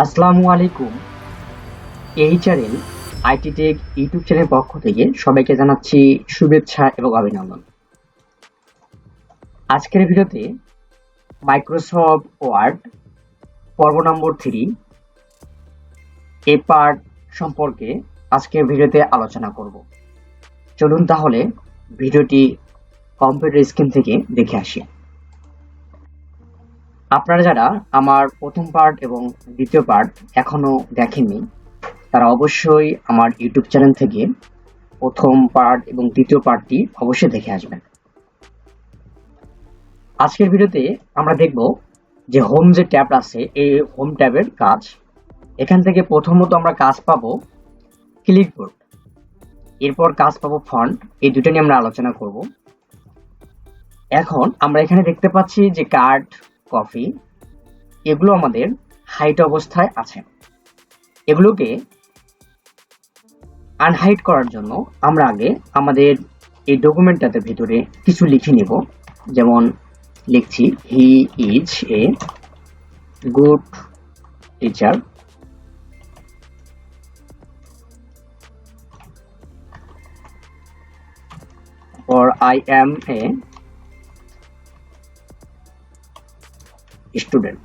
আসসালামু আলাইকুম। HRL IT take YouTube চ্যানেলের পক্ষ থেকে সবাইকে জানাচ্ছি শুভেচ্ছা এবং অভিনন্দন। আজকের ভিডিওতে মাইক্রোসফট ওয়ার্ড পর্ব নম্বর থ্রি এ পার্ট সম্পর্কে আজকের ভিডিওতে আলোচনা করব। চলুন তাহলে ভিডিওটি কম্পিউটার স্ক্রিন থেকে দেখে আসি। আপনারা যারা আমার প্রথম পার্ট এবং দ্বিতীয় পার্ট এখনও দেখেননি, তারা অবশ্যই আমার ইউটিউব চ্যানেল থেকে প্রথম পার্ট এবং দ্বিতীয় পার্টটি অবশ্যই দেখে আসবেন। আজকের ভিডিওতে আমরা দেখব যে হোম যে ট্যাব আছে, এই হোম ট্যাবের কাজ, এখান থেকে প্রথমত আমরা কাজ পাবো ক্লিকবোর্ড এরপর কাজ পাবো ফন্ট এই দুটো নিয়ে আমরা আলোচনা করব। এখন আমরা এখানে দেখতে পাচ্ছি যে কার্ড কফি, এগুলো আমাদের হাইট অবস্থায় আছে। এগুলোকে আনহাইট করার জন্য আমরা আগে আমাদের এই ডকুমেন্টটাতে ভিতরে কিছু লিখে নিব। যেমন লিখছি he is a good teacher or I am a student.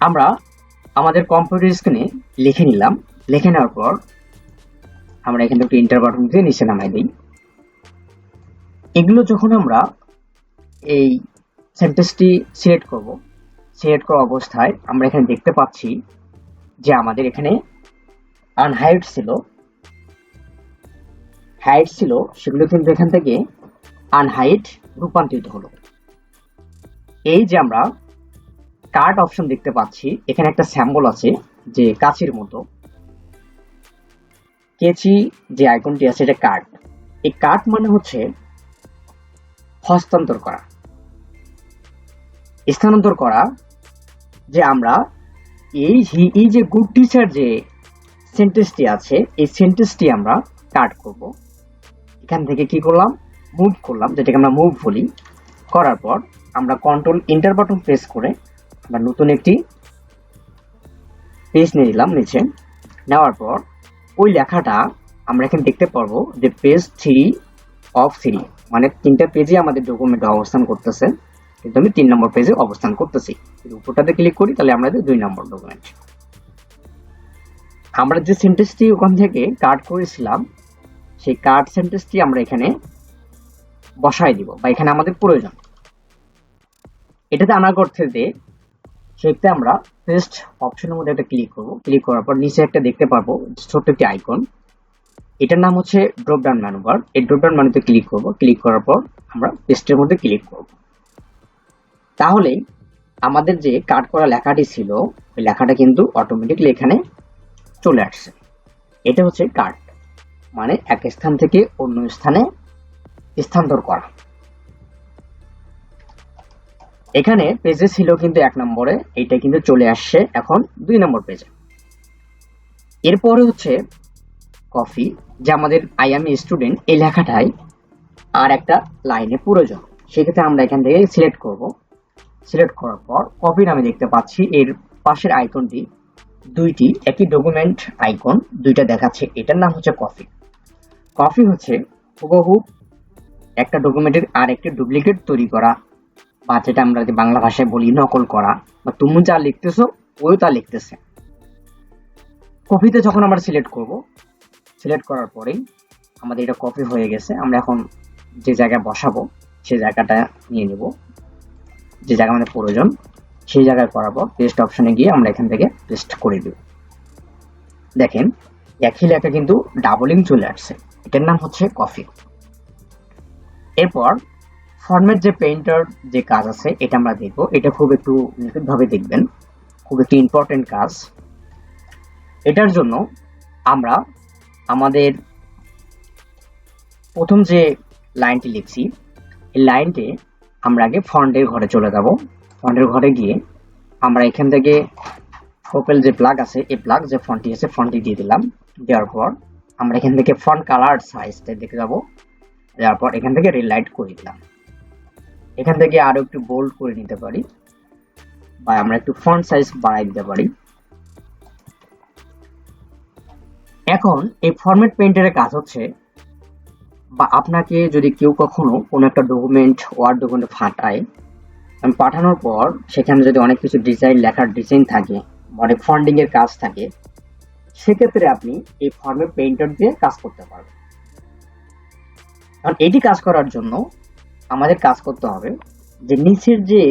আমরা আমাদের কম্পিউটার স্ক্রিনে লিখে নিলাম। লিখে নেওয়ার পর আমরা এখানে একটু ইন্টার বাটন দিয়ে নিচে নামাই দিই। এগুলো যখন আমরা এই সেন্টেন্সটি সিলেক্ট করব সিলেক্ট করা অবস্থায় আমরা এখানে দেখতে পাচ্ছি যে আমাদের এখানে আনহাইট ছিল। হাইট ছিল, সেগুলো কিন্তু এখান থেকে আনহাইট রূপান্তরিত হলো। এই যে আমরা কার্ড অপশন দেখতে পাচ্ছি, এখানে একটা স্যাম্বল আছে যে কাচির মতো। কেচি যে আইকনটি আছে, এটা কার্ড এই কার্ড মানে হচ্ছে হস্তান্তর করা। স্থানান্তর করা যে আমরা এই এই যে গুড টিচার যে সেন্টেন্সটি আছে, এই সেন্টেন্সটি আমরা কাট করব। এখান থেকে কি করলাম? মুভ করলাম, যেটাকে আমরা মুভ বলি। করার পর আমরা কন্ট্রোল ইন্টার বাটন প্রেস করে আমরা নতুন একটি পেজ নিয়ে নিলাম, নিচে। নেওয়ার পর ওই লেখাটা আমরা এখানে দেখতে পারব যে পেজ থ্রি অফ থ্রি মানে তিনটা পেজে আমাদের ডকুমেন্ট অবস্থান করতেছে। কিন্তু আমি তিন নম্বর পেজে অবস্থান করতেছি। উপরটাতে ক্লিক করি, তাহলে আমরা দুই নম্বর ডকুমেন্ট আমরা যে সেন্টেন্সটি ওখান থেকে কাট করেছিলাম, সেই কাট সেন্টেন্সটি আমরা এখানে বসাই দিব, বা এখানে আমাদের প্রয়োজন। এটাতে আনার করতে যে সেটাতে আমরা পেস্ট অপশনের মধ্যে একটা ক্লিক করব। ক্লিক করার পর নিচে একটা দেখতে পারব ছোট্ট একটি আইকন এটার নাম হচ্ছে ড্রপ ডাউন ম্যানুভার এই ড্রপ ডাউন মেনুতে ক্লিক করব। ক্লিক করার পর আমরা পেস্টের মধ্যে ক্লিক করব। তাহলে আমাদের যে কাট করা লেখাটি ছিল, ওই লেখাটা কিন্তু অটোমেটিকলি এখানে চলে আসছে। এটা হচ্ছে কাট মানে এক স্থান থেকে অন্য স্থানে স্থানান্তর করা। এখানে পেজে ছিল কিন্তু এক নম্বরে, এইটা কিন্তু চলে আসছে এখন দুই নম্বর পেজে এরপরে হচ্ছে কফি যে আমাদের আই এম স্টুডেন্ট এই লেখাটাই আর একটা লাইনে প্রয়োজন। সেক্ষেত্রে আমরা এখান থেকে সিলেক্ট করব। সিলেক্ট করার পর কপি আমি দেখতে পাচ্ছি, এর পাশের আইকনটি দুইটি একই ডকুমেন্ট আইকন দুইটা দেখাচ্ছে, এটার নাম হচ্ছে কফি কফি হচ্ছে হুবহু একটা ডকুমেন্টের আর একটি ডুপ্লিকেট তৈরি করা। বা যেটা আমরা বাংলা ভাষায় বলি, নকল করা, বা তুমি যা লিখতেছো, ওই তা লিখতেছে। কপিতে যখন আমরা সিলেক্ট করব সিলেক্ট করার পরেই আমাদের এটা কপি হয়ে গেছে। আমরা এখন যে জায়গায় বসাবো, সেই জায়গাটা নিয়ে নেব। যে জায়গা আমাদের প্রয়োজন, সেই জায়গায় করাবো। পেস্ট অপশনে গিয়ে আমরা এখান থেকে পেস্ট করে দেব দেখেন, একই লেখা কিন্তু ডাবলিং চলে আসছে। এটার নাম হচ্ছে কফি এরপর ফর্মেট যে পেইন্টার যে কাজ আছে, এটা আমরা দেখব। এটা খুব একটু নিখুঁতভাবে দেখবেন। খুব একটি ইম্পর্টেন্ট কাজ। এটার জন্য আমরা আমাদের প্রথম যে লাইনটি লিখছি, এই লাইনটি আমরা আগে ফন্টের ঘরে চলে যাব। ফন্টের ঘরে গিয়ে আমরা এখান থেকে ওপেল যে প্লাগ আছে, এই প্লাগ যে ফন্টটি আছে ফন্টটি দিয়ে দিলাম। দেওয়ার পর আমরা এখান থেকে ফন্ট কালার সাইজটা দেখে যাব। দেওয়ার পর এখান থেকে রিলাইট করে দিলাম। এখান থেকে আরও একটু বোল্ড করে নিতে পারি। বা আমরা একটু ফন্ট সাইজ বাড়াই দিতে পারি। এখন এই ফরম্যাট পেইন্টারের কাজ হচ্ছে, বা আপনাকে যদি কেউ কখনো কোনো একটা ডকুমেন্ট ওয়ার্ড ডকুমেন্ট ফাটায় পাঠানোর পর সেখানে যদি অনেক কিছু ডিজাইন লেখার ডিজাইন থাকে অনেক ফন্ডিং এর কাজ থাকে, সেক্ষেত্রে আপনি এই ফর্মে পেইন্টার দিয়ে কাজ করতে পারবেন। কারণ এটি কাজ করার জন্য আমাদের কাজ করতে হবে যে নিচের যে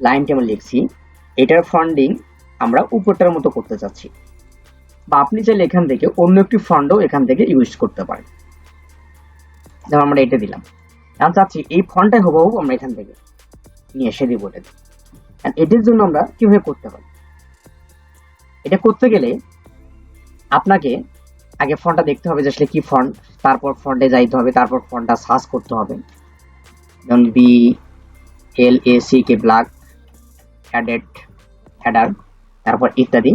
লাইনটি আমরা লিখছি, এটার ফান্ডিং আমরা উপরটার মতো করতে চাচ্ছি। বা আপনি চাইলে এখান থেকে অন্য একটি ফান্ডও এখান থেকে ইউজ করতে পারেন। যেমন আমরা এটা দিলাম। আমি চাচ্ছি এই ফন্টটাই হব আমরা এখান থেকে নিয়ে এসে দিব এটা। আর এটির জন্য আমরা কীভাবে করতে পারি? এটা করতে গেলে আপনাকে আগে ফন্টটা দেখতে হবে যে আসলে কি ফন্ট তারপর ফন্টে যাইতে হবে, তারপর ফন্টটা সার্চ করতে হবে। যেমন B L A C K black added adder তারপর ইত্যাদি।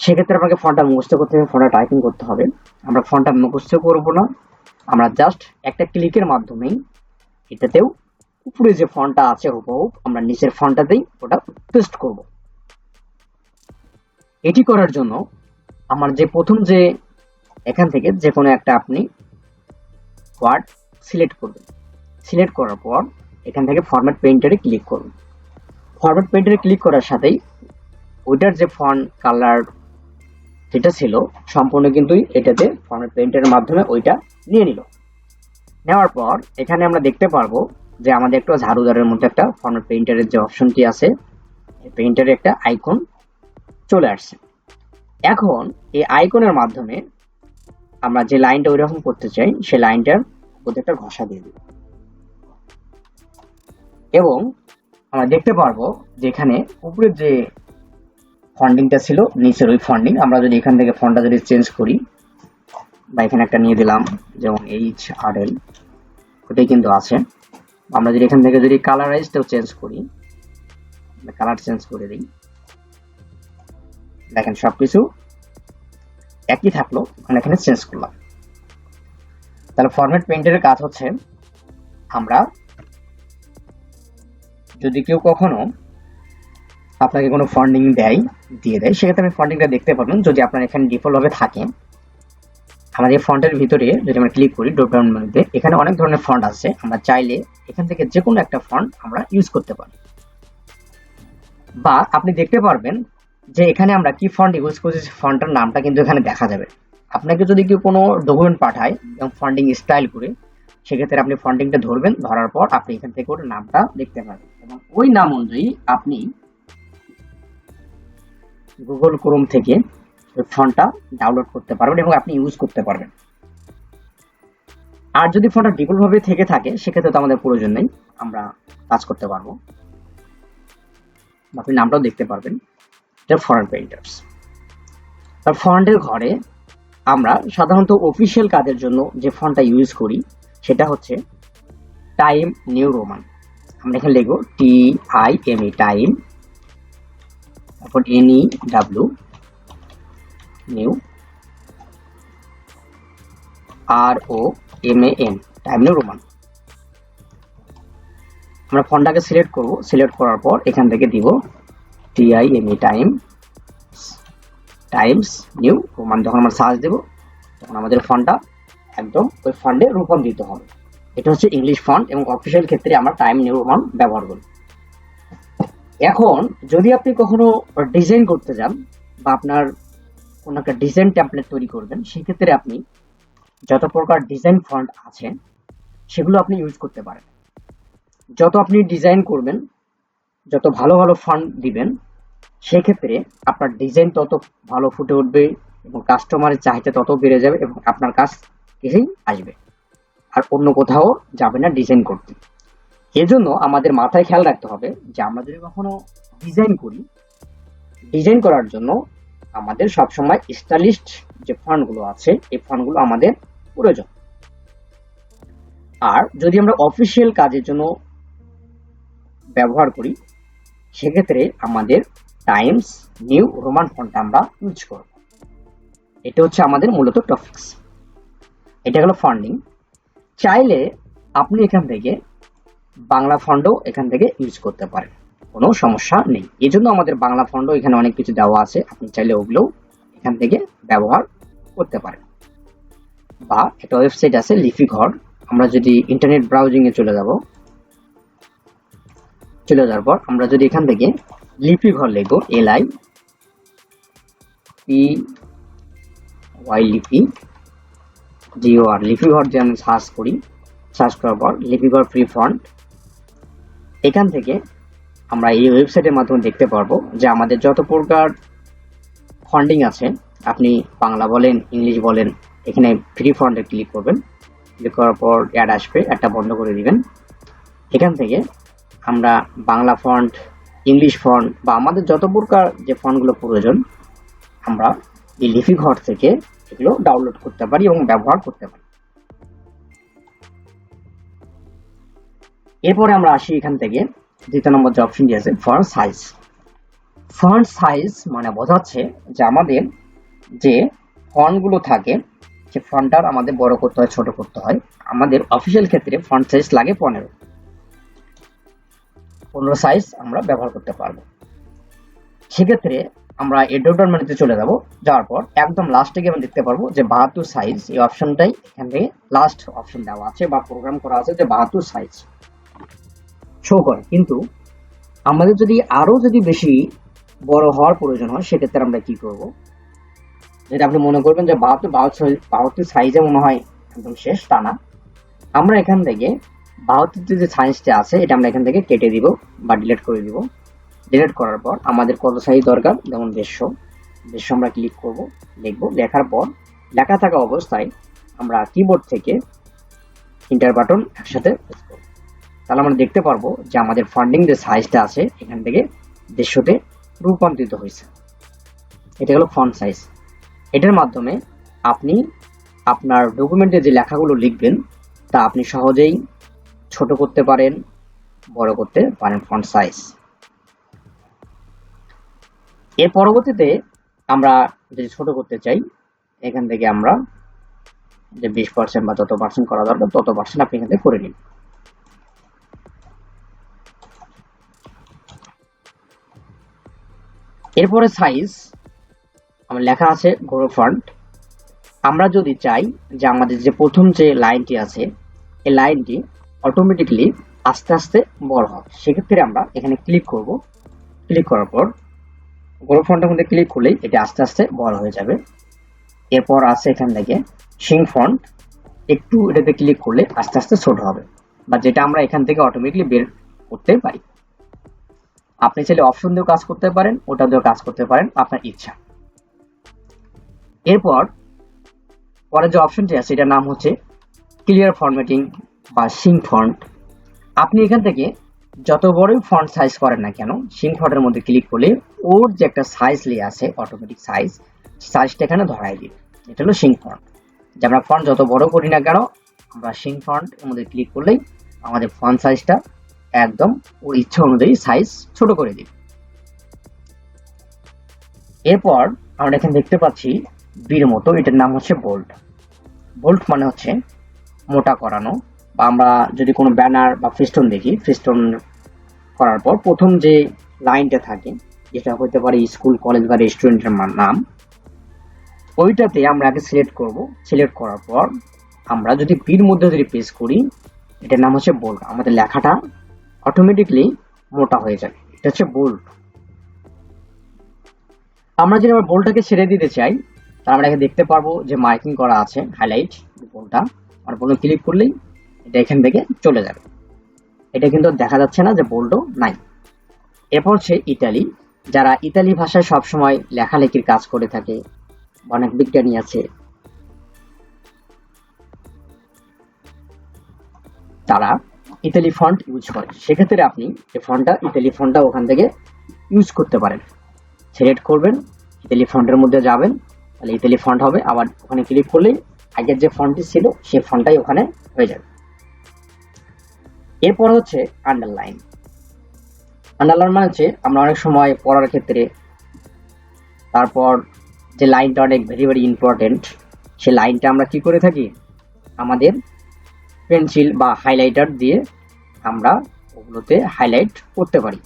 সেক্ষেত্রে আপনাকে ফন্টটা মুখস্থ করতে হবে ফন্টটা টাইপিং করতে হবে। আমরা ফন্টটা মুখস্থ করব না। আমরা জাস্ট একটা ক্লিকের মাধ্যমেই এটাতেও উপরে যে ফন্টটা আছে হুবহু আমরা নিচের ফন্টটাতেই ওটা পেস্ট করব। এটি করার জন্য আমার যে প্রথম যে, এখান থেকে যে কোনো একটা আপনি ওয়ার্ড সিলেক্ট করবেন। সিলেক্ট করার পর এখান থেকে ফরম্যাট পেইন্টারে ক্লিক করুন। ফরম্যাট পেইন্টারে ক্লিক করার সাথেই ওইটার যে ফন্ট কালার যেটা ছিল, সম্পূর্ণ কিন্তু এটাতে ফরম্যাট পেইন্টারের মাধ্যমে ওইটা নিয়ে নিল। নেওয়ার পর এখানে আমরা দেখতে পারব যে আমাদের একটা ঝাড়ুদারের মধ্যে একটা ফরম্যাট পেইন্টারের যে অপশনটি আছে পেইন্টারের একটা আইকন চলে আসছে। এখন এই আইকনের মাধ্যমে আমরা যে লাইনটা ওইরকম করতে চাই, সেই লাইনটার মধ্যে একটা ঘষা দিয়ে দিব এবং আমরা দেখতে পারব যে এখানে উপরের যে ফন্ডিংটা ছিল, নিচের ওই ফন্ডিং আমরা যদি এখান থেকে ফন্টটা যদি চেঞ্জ করি, বা এখানে একটা নিয়ে দিলাম, যেমন এইচ আর এল ওটাই কিন্তু আছে। আমরা যদি এখান থেকে যদি কালারাইজটাও চেঞ্জ করি কালার চেঞ্জ করে দিই। দেখেন সব কিছু একই থাকল, আমরা এখানে চেঞ্জ করলাম। তাহলে ফরম্যাট পেইন্টারের কাজ হচ্ছে, আমরা যদি কেউ কখনো আপনাকে কোনো ফান্ডিং দেয়, দিয়ে দেয়, সেক্ষেত্রে আপনি ফান্ডিংটা দেখতে পাবেন যদি আপনার এখানে ডিফল্টভাবে থাকে, আমাদের ফন্টের ভিতরে যদি আমরা ক্লিক করি ড্রপ ডাউন মেনুতে এখানে অনেক ধরনের ফন্ট আছে। আমরা চাইলে এখান থেকে যে কোনো একটা ফন্ট আমরা ইউজ করতে পারি। বা আপনি দেখতে পারবেন যে এখানে আমরা কি ফন্ট ইউজ করছি, সেই ফন্টের নামটা কিন্তু এখানে দেখা যাবে। আপনাকে যদি কেউ কোনো ডকুমেন্ট পাঠায় এবং ফন্ডিং স্টাইল করে, সেক্ষেত্রে আপনি ফন্ডিংটা ধরবেন, ধরার পর আপনি এখান থেকে ওর নামটা দেখতে পাবেন ওই নাম অনুযায়ী আপনি গুগল ক্রোম থেকে ওই ফন্টটা ডাউনলোড করতে পারবেন এবং আপনি ইউজ করতে পারবেন। আর যদি ফোনটা ডিফল্ট ভাবে থেকে থাকে, সেক্ষেত্রে তো আমাদের প্রয়োজন নেই, আমরা কাজ করতে পারব। আপনি নামটাও দেখতে পারবেন ফরেন পেইন্টার্স আর ফন্টের ঘরে আমরা সাধারণত অফিসিয়াল কাজের জন্য যে ফন্টটা ইউজ করি, সেটা হচ্ছে টাইম নিউ রোমান আমরা এখানে লিখব T I M E time তারপর N E W new R O M A N time new Roman আমরা ফন্টটাকে সিলেক্ট করব সিলেক্ট করার পর এখান থেকে দিব T I M E time times new Roman যখন আমরা সার্চ দেব, তখন আমাদের ফন্টটা একদম ওই ফন্টে রূপান্তরিত হবে। এটা হচ্ছে ইংলিশ ফন্ট এবং অফিসিয়াল ক্ষেত্রে আমরা টাইম নিউ রোমান ব্যবহার করি এখন, যদি আপনি কখনো ডিজাইন করতে যান বা আপনার কোনো একটা ডিজাইন ট্যাম্পলেট তৈরি করবেন, সেক্ষেত্রে আপনি যত প্রকার ডিজাইন ফন্ট আছে, সেগুলো আপনি ইউজ করতে পারেন। যত আপনি ডিজাইন করবেন, যত ভালো ভালো ফন্ট দিবেন, সেক্ষেত্রে আপনার ডিজাইন তত ভালো ফুটে উঠবে এবং কাস্টমারের চাহিদা তত বেড়ে যাবে এবং আপনার কাজ থেকেই আসবে। আর অন্য কোথাও যাবে না ডিজাইন করতে। এজন্য আমাদের মাথায় খেয়াল রাখতে হবে যে আমরা যদি কখনো ডিজাইন করি ডিজাইন করার জন্য আমাদের সবসময় স্টাইলিস্ট যে ফন্টগুলো আছে, এই ফন্টগুলো আমাদের প্রয়োজন। আর যদি আমরা অফিসিয়াল কাজের জন্য ব্যবহার করি, সেক্ষেত্রে আমাদের টাইমস নিউ রোমান ফন্ট আমরা ইউজ করব। এটা হচ্ছে আমাদের মূলত টপিক্স এটা হলো ফান্ডিং চাইলে আপনি এখান থেকে বাংলা ফন্ডও এখান থেকে ইউজ করতে পারেন। কোনো সমস্যা নেই। এই জন্য আমাদের বাংলা ফন্টও এখানে অনেক কিছু দেওয়া আছে। আপনি চাইলে ওগুলোও এখান থেকে ব্যবহার করতে পারেন। বা একটা ওয়েবসাইট আছে লিপি ঘর আমরা যদি ইন্টারনেট ব্রাউজিংয়ে চলে যাব, চলে যাওয়ার পর আমরা যদি এখান থেকে লিপি ঘর লিখব এল আই পি ওয়াই লিপি জিও আর লিপি ঘর যে আমি সার্চ করি সার্চ করার পর লিপি ঘর ফ্রি ফন্ট এখান থেকে আমরা এই ওয়েবসাইটের মাধ্যমে দেখতে পারব যে আমাদের যত প্রকার ফন্ডিং আছে, আপনি বাংলা বলেন, ইংলিশ বলেন, এখানে ফ্রি ফন্টে ক্লিক করবেন। ক্লিক করার পর অ্যাড আসবে, একটা বন্ধ করে দিবেন। এখান থেকে আমরা বাংলা ফন্ট ইংলিশ ফন্ট বা আমাদের যত প্রকার যে ফন্টগুলো প্রয়োজন, আমরা এই লিপি ঘর থেকে এগুলো ডাউনলোড করতে পারি এবং ব্যবহার করতে পারি। এরপরে আমরা আসি এখান থেকে, দ্বিতীয় নম্বর যে অপশনটি আছে ফন্ট সাইজ ফন্ট সাইজ মানে বোঝাচ্ছে যে আমাদের যে ফন্টগুলো থাকে, যে ফন্টটার আমাদের বড় করতে হয়, ছোট করতে হয়, আমাদের অফিসিয়াল ক্ষেত্রে ফন্ট সাইজ লাগে পনেরো। পনেরো সাইজ আমরা ব্যবহার করতে পারব। সেক্ষেত্রে আমরা এডোটার মেনুতে চলে যাব। যাওয়ার পর একদম লাস্টে গিয়ে আমরা দেখতে পারব যে বাহাত্তর সাইজ এই অপশনটাই এখান থেকে লাস্ট অপশন দেওয়া আছে বা প্রোগ্রাম করা আছে যে বাহাত্তর সাইজ শো করে। কিন্তু আমাদের যদি আরও যদি বেশি বড় হওয়ার প্রয়োজন হয়, সেক্ষেত্রে আমরা কি করব? যেটা আপনি মনে করবেন যে বাহাত্তর বাহাত্তর বাহাত্তর সাইজে মনে হয় একদম শেষ, তা না। আমরা এখান থেকে বাহাত্তর যে সাইজটা আছে, এটা আমরা এখান থেকে কেটে দিব বা ডিলিট করে দিব। ডিলিট করার পর আমাদের কত সাইজ দরকার? যেমন দেড়শো। দেড়শো আমরা ক্লিক করব লিখব লেখার পর লেখা থাকা অবস্থায় আমরা কিবোর্ড থেকে ইন্টার বাটন একসাথে প্রেস করব। তাহলে আমরা দেখতে পারব যে আমাদের ফান্ডিং যে সাইজটা আছে, এখান থেকে দেড়শোতে রূপান্তরিত হয়েছে। এটা হলো ফন্ট সাইজ এটার মাধ্যমে আপনি আপনার ডকুমেন্টে যে লেখাগুলো লিখবেন, তা আপনি সহজেই ছোট করতে পারেন, বড় করতে পারেন ফন্ট সাইজ এর পরবর্তীতে আমরা যদি ছোট করতে চাই, এখান থেকে আমরা যে বিশ পার্সেন্ট বা যত পার্সেন্ট করা দরকার, তত পার্সেন্ট আপনি এখান থেকে করে নিন। এরপরে সাইজ আমার লেখা আছে গ্রো ফান্ড আমরা যদি চাই যে আমাদের যে প্রথম যে লাইনটি আছে, এই লাইনটি অটোমেটিকলি আস্তে আস্তে বড় হবে সেক্ষেত্রে আমরা এখানে ক্লিক করব। ক্লিক করার পর গ্রো ফন্টের মধ্যে ক্লিক করলেই এটা আস্তে আস্তে বড় হয়ে যাবে। এরপর আছে এখান থেকে সিং ফন্ট একটু এটাতে ক্লিক করলে আস্তে আস্তে ছোট হবে। বা যেটা আমরা এখান থেকে অটোমেটিকলি বের করতে পারি। আপনি চাইলে অপশন দিয়েও কাজ করতে পারেন, ওটা দিয়েও কাজ করতে পারেন, আপনার ইচ্ছা। এরপর পরে যে অপশনটি আছে, এটার নাম হচ্ছে ক্লিয়ার ফরম্যাটিং বা সিং ফন্ট আপনি এখান থেকে যত বড়ই ফন্ট সাইজ করেন না কেন সিং ফন্টের মধ্যে ক্লিক করলে ওর যে একটা সাইজ লিয়ে আছে অটোমেটিক সাইজ সাইজটা এখানে ধরাই দিবে। এটা হলো সিং ফন্ট যে আমরা ফন্ট যত বড় করি না কেন, আমরা সিং ফন্ট এর মধ্যে ক্লিক করলেই আমাদের ফন্ট সাইজটা একদম ওর ইচ্ছা অনুযায়ী সাইজ ছোট করে দিবে। এরপর আমরা এখানে দেখতে পাচ্ছি বীর মতো এটার নাম হচ্ছে বোল্ট বোল্ট মানে হচ্ছে মোটা করানো। বা আমরা যদি কোনো ব্যানার বা ফিস্টন দেখি ফিস্টন করার পর প্রথম যে লাইনটা থাকে, যেটা হতে পারে স্কুল কলেজ বা রেস্টুরেন্টের নাম, ওইটাতে আমরা আগে সিলেক্ট করব। সিলেক্ট করার পর আমরা যদি বীর মধ্যে যদি পেস করি, এটার নাম হচ্ছে বোল্ট আমাদের লেখাটা অটোমেটিকলি মোটা হয়ে যাবে এটা হচ্ছে বোল্ট আমরা যদি আমার বোল্টটাকে ছেড়ে দিতে চাই, তাহলে আমরা এখানে দেখতে পারব যে মার্কিং করা আছে হাইলাইট বোল্টটা আর বোল্ট ক্লিক করলেই এখান থেকে চলে যাবে। এটা কিন্তু দেখা যাচ্ছে না যে বোল্টও নাই। এরপর সে ইতালি। যারা ইতালি ভাষায় সবসময় লেখালেখির কাজ করে থাকে, অনেক বিজ্ঞানী আছে। তারা ইতালি ফন্ট ইউজ করে। সেক্ষেত্রে আপনি এই ফন্টটা ইতালি ফন্টটা ওখান থেকে ইউজ করতে পারেন। সিলেক্ট করবেন, ইতালি ফন্টের মধ্যে যাবেন, তাহলে ইতালি ফন্ট হবে। আবার ওখানে ক্লিক করলেই আগের যে ফন্টটি ছিল, সেই ফন্টটাই ওখানে হয়ে যাবে। এরপর হচ্ছে আন্ডারলাইন আন্ডারলাইন মানে হচ্ছে আমরা অনেক সময় পড়ার ক্ষেত্রে তারপর যে লাইনটা অনেক ভেরি ভেরি ইম্পর্টেন্ট সে লাইনটা আমরা কি করে থাকি? আমাদের পেন্সিল বা হাইলাইটার দিয়ে আমরা ওগুলোতে হাইলাইট করতে পারি।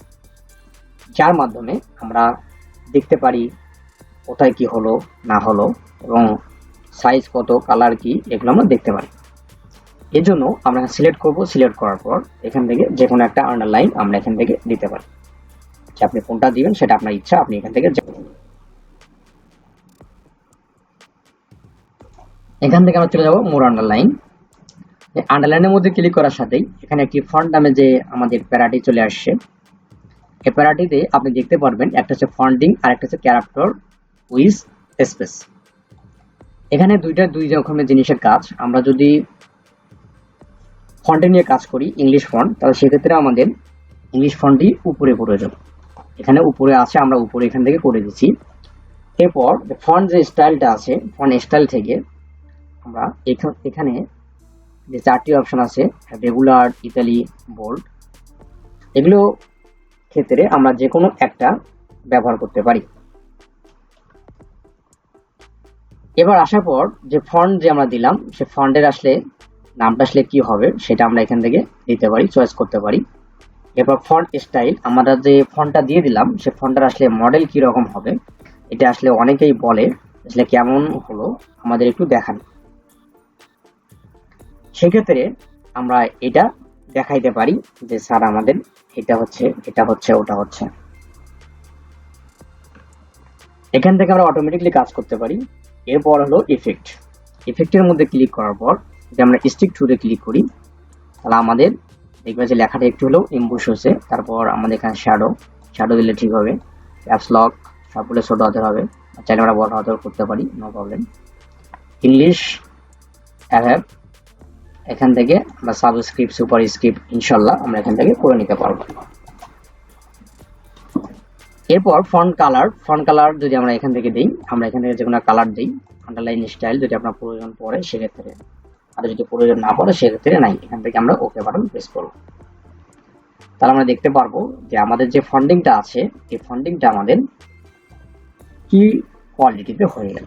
যার মাধ্যমে আমরা দেখতে পারি কোথায় কি হলো, না হলো এবং সাইজ কত কালার কি, এগুলো আমরা দেখতে পারি। এর জন্য আমরা সিলেক্ট করব সিলেক্ট করার পর এখান থেকে যে কোনো একটা আন্ডারলাইন আমরা এখান থেকে দিতে পারি। যে আপনি কোনটা দিবেন সেটা আপনার ইচ্ছা, আপনি এখান থেকে এখান থেকে আমরা চলে যাব মোর আন্ডারলাইন আন্ডারলাইনের মধ্যে ক্লিক করার সাথেই এখানে একটি ফন্ট নামে যে আমাদের প্যারাটি চলে আসছে। এই প্যারাটিতে আপনি দেখতে পারবেন একটা হচ্ছে ফন্ডিং আর একটা হচ্ছে ক্যারেক্টার উইজ স্পেস এখানে দুইটা, দুই রকমের জিনিসের কাজ। আমরা যদি ফন্টে নিয়ে কাজ করি ইংলিশ ফন্ট তাহলে সেক্ষেত্রে আমাদের ইংলিশ ফন্টই উপরে প্রয়োজন। এখানে উপরে আছে, আমরা উপরে এখান থেকে করে দিচ্ছি। এরপর ফন্ট যে স্টাইলটা আছে ফন্ট স্টাইল থেকে আমরা এখা- এখানে যে চারটি অপশন আছে রেগুলার ইতালি বোল্ড এগুলো ক্ষেত্রে আমরা যে কোনো একটা ব্যবহার করতে পারি। এবার আসার পর যে ফন্ট যে আমরা দিলাম, সে ফন্টের আসলে নামটা আসলে কি হবে, সেটা আমরা এখান থেকে দিতে পারি চয়েস করতে পারি। এরপর ফন্ট স্টাইল আমরা যে ফন্টটা দিয়ে দিলাম, সে ফন্টটার আসলে মডেল কি রকম হবে, এটা আসলে অনেকেই বলে, আসলে কেমন হলো, আমাদের একটু দেখান। সেক্ষেত্রে আমরা এটা দেখাইতে পারি যে, স্যার আমাদের এটা হচ্ছে এটা হচ্ছে, ওটা হচ্ছে। এখান থেকে আমরা অটোমেটিকলি কাজ করতে পারি। এরপর হলো ইফেক্ট ইফেক্টের মধ্যে ক্লিক করার পর যদি আমরা স্টিক টুতে ক্লিক করি, তাহলে আমাদের দেখবে যে লেখাটা একটু হলেও ইম্বুশ হচ্ছে তারপর আমাদের এখানে শ্যাডো শ্যাডো দিলে ঠিক হবে। ক্যাপস লক সবগুলো ছোটো হাতের হবে। চাইলে আমরা বড় হাতের করতে পারি নো প্রবলেম ইংলিশ অ্যাপ এখান থেকে আমরা সাবস্ক্রিপ্ট সুপার স্ক্রিপ্ট ইনশাল্লাহ আমরা এখান থেকে করে নিতে পারব। এরপর ফন্ট কালার ফন্ট কালার যদি আমরা এখান থেকে দিই, আমরা এখান থেকে যে কোনো কালার দিই আন্ডারলাইন স্টাইল যদি আপনার প্রয়োজন পড়ে, সেক্ষেত্রে আর যদি প্রয়োজন না পড়ে, সেক্ষেত্রে নাই। এখান থেকে আমরা ওকে বাটন প্রেস করব। তাহলে আমরা দেখতে পারব যে আমাদের যে ফান্ডিংটা আছে, এই ফান্ডিংটা আমাদের কি কোয়ালিটিতে হয়ে গেল।